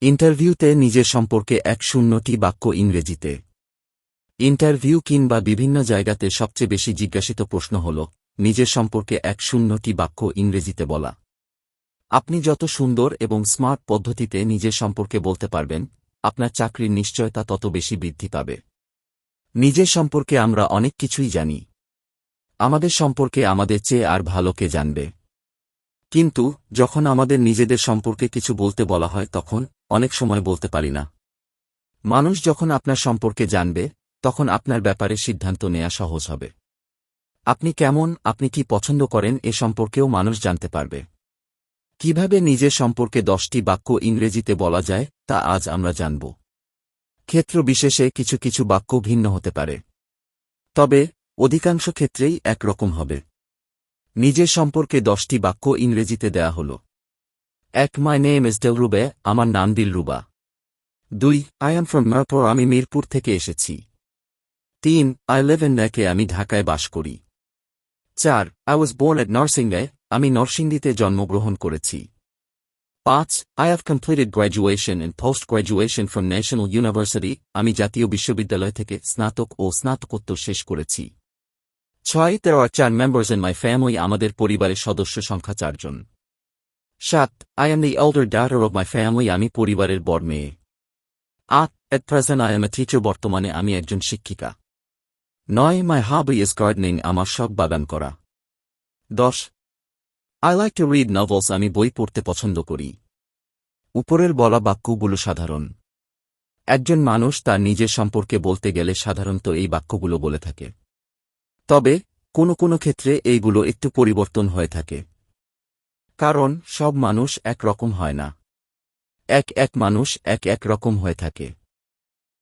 ইন্টারভিউতে নিজের সম্পর্কে এক শূন্যটি বাক্য ইংরেজিতে। ইন্টারভিউ কিংবা বিভিন্ন জায়গাতে সবচেয়ে বেশি জিজ্ঞাসিত প্রশ্ন হল, নিজের সম্পর্কে এক শূন্যটি বাক্য ইংরেজিতে বলা। আপনি যত সুন্দর এবং স্মার্ট পদ্ধতিতে নিজের সম্পর্কে বলতে পারবেন, আপনার চাকরির নিশ্চয়তা তত বেশি বৃদ্ধি পাবে। নিজের সম্পর্কে আমরা অনেক কিছুই জানি। আমাদের সম্পর্কে আমাদের চেয়ে আর ভালো কে জানবে? কিন্তু, যখন আমাদের নিজেদের সম্পর্কে কিছু বলতে বলা হয় তখন, অনেক সময় বলতে পারি না। মানুষ যখন আপনার সম্পর্কে জানবে, তখন আপনার ব্যাপারে সিদ্ধান্ত নেওয়া সহজ হবে। আপনি কেমন, আপনি কি পছন্দ করেন এ সম্পর্কেও মানুষ জানতে পারবে। কীভাবে নিজের সম্পর্কে দশটি বাক্য ইংরেজিতে বলা যায়, তা আজ আমরা জানব। ক্ষেত্র বিশেষে কিছু কিছু বাক্য ভিন্ন হতে পারে। তবে, অধিকাংশ ক্ষেত্রেই একরকম হবে। নিজের সম্পর্কে দশটি বাক্য ইংরেজিতে দেয়া হল। এক মাই নেম ইস রুবে আমার নাম দিলরুবা দুই আই এম ফ্রম মিরপুর আমি মিরপুর থেকে এসেছি। তিন আই লিভ ইন ন্যাকে আমি ঢাকায় বাস করি। চার আই ওয়াজ বোর্ন এট নরসিংহে আমি নরসিংদীতে জন্মগ্রহণ করেছি। পাঁচ I have completed graduation and post graduation from national university আমি জাতীয় বিশ্ববিদ্যালয় থেকে স্নাতক ও স্নাতকোত্তর শেষ করেছি। ছয়, তেরো চার মেম্বার্স ইন মাই ফ্যামিলি আমাদের পরিবারের সদস্য সংখ্যা চারজন সাত I am the elder daughter of my family আমি পরিবারের বড় মেয়ে। আট at present I am a teacher বর্তমানে আমি একজন শিক্ষিকা। নয় মাই হাবি ইজ গার্ডেনিং আমার শখ বাগান করা। দশ I like to read novels আমি বই পড়তে পছন্দ করি। উপরের বলা বাক্যগুলো সাধারণ। একজন মানুষ তার নিজের সম্পর্কে বলতে গেলে সাধারণত এই বাক্যগুলো বলে থাকে। তবে, কোনো কোনো ক্ষেত্রে এইগুলো একটু পরিবর্তন হয়ে থাকে। কারণ, সব মানুষ এক রকম হয় না। এক এক মানুষ এক এক রকম হয়ে থাকে।